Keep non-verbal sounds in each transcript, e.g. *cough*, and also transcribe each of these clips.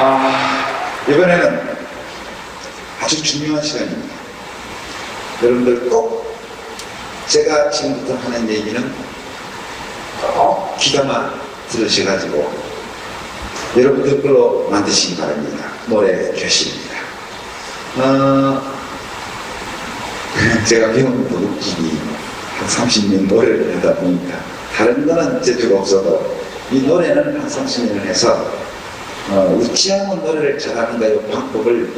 아, 이번에는 아주 중요한 시간입니다. 여러분들 꼭 제가 지금부터 하는 얘기는 꼭 귀담아 들으셔가지고 여러분들 걸로 만드시기 바랍니다. 노래 교실입니다. 어, *laughs* 제가 배운 도둑질이 한 30년 노래를 하다 보니까 다른 거는 재주가 없어도 이 노래는 한 30년을 해서 어, 어찌하면 노래를 잘하는가 이 방법을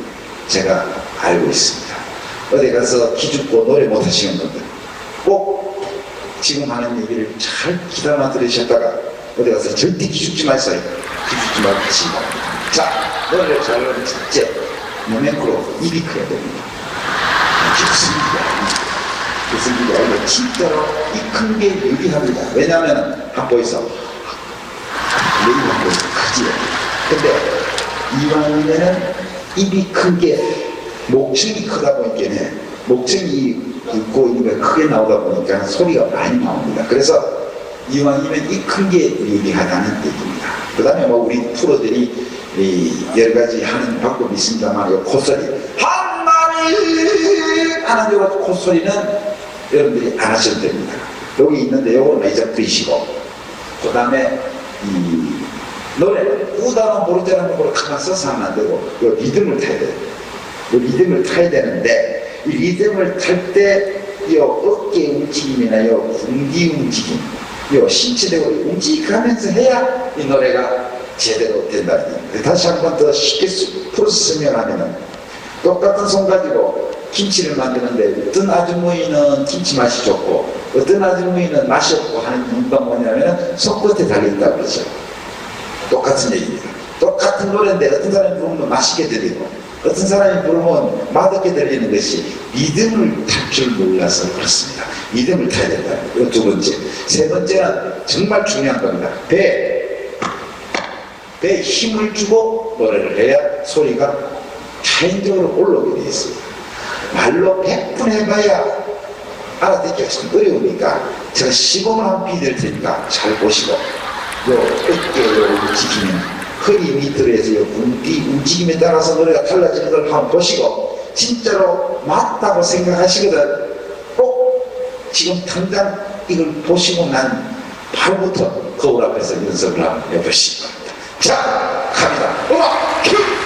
제가 알고 있습니다. 어디 가서 기죽고 노래 못하시는 분들 꼭 지금 하는 얘기를 잘 귀담아 들으셨다가 어디 가서 절대 기죽지 마세요. 기죽지 바랍니다. 자, 노래를 잘하는 첫째, 모네크로 입이 커야 됩니다. 좋습니다. 좋습니다. 이거 진짜로 이 큰 게 유리합니다. 왜냐하면 학보에서 레이브 학보에서 크지요. 근데 이왕이면은 입이 큰게 목청이 크다 보니까 목청이 있고 입이 크게 나오다 보니까 소리가 많이 나옵니다. 그래서 이왕이면 이 큰 게 유리하다는 얘기입니다. 그 다음에 뭐 우리 프로들이 이 여러 가지 하는 방법이 있습니다만 이 콧소리 한 마리 하는 요 콧소리는 여러분들이 안 하셔도 됩니다. 여기 있는데 요거는 이제 부리시고 그 다음에 이 노래 우다는 모를 때는 모르 가만 써서 하면 안 되고 요 리듬을 타야 돼요. 요 리듬을 타야 되는데 이 리듬을 탈때요 어깨 움직임이나 요 궁디 움직임 요 신체적으로 움직이면서 해야 이 노래가 제대로 된다는 얘기입니다. 다시 한 번 더 쉽게 풀어서 설명하면은 똑같은 손 가지고 김치를 만드는데 어떤 아주머니는 김치 맛이 좋고 어떤 아주머니는 맛이 없고 하는 이유가 뭐냐면 손끝에 달려있다고 그러죠. 똑같은 얘기입니다. 똑같은 노래인데 어떤 사람이 부르면 맛있게 들리고 어떤 사람이 부르면 맛없게 들리는 것이 리듬을 탈 줄 몰라서 그렇습니다. 리듬을 타야 된다. 이거 두 번째. 세 번째는 정말 중요한 겁니다. 배. 배에 힘을 주고 노래를 해야 소리가 자연적으로 올라오게 되어 있습니다. 말로 100분 해봐야 알아듣기가 좀 어려우니까 제가 시범을 한번 비드릴 테니까 잘 보시고 요 어깨 요 움직이면 허리 밑으로 해서 요 움직, 움직임에 따라서 노래가 달라지는 걸 한번 보시고 진짜로 맞다고 생각하시거든 꼭 지금 당장 이걸 보시고 난 바로부터 거울 앞에서 연습을 한번 해보시기 바랍니다. 자, 갑니다. 음악 큐!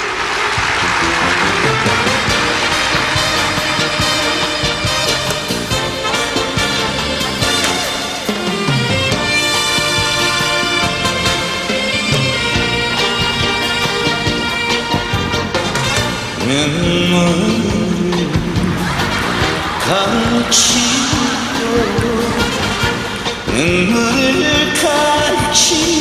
눈물을 감추고 눈물을 감추고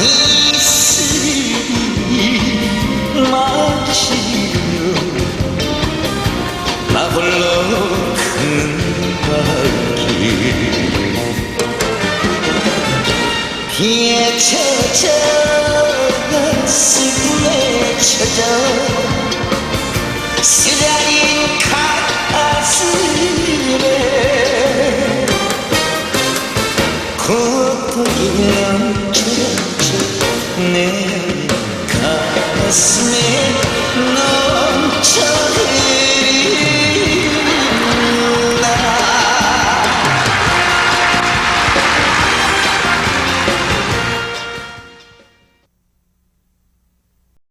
이슬이 마시며 나 홀로 큰 바퀴 비에 젖어 슬픔에 젖어 쓰라린 가슴에 고통이 넘쳐져 내 가슴에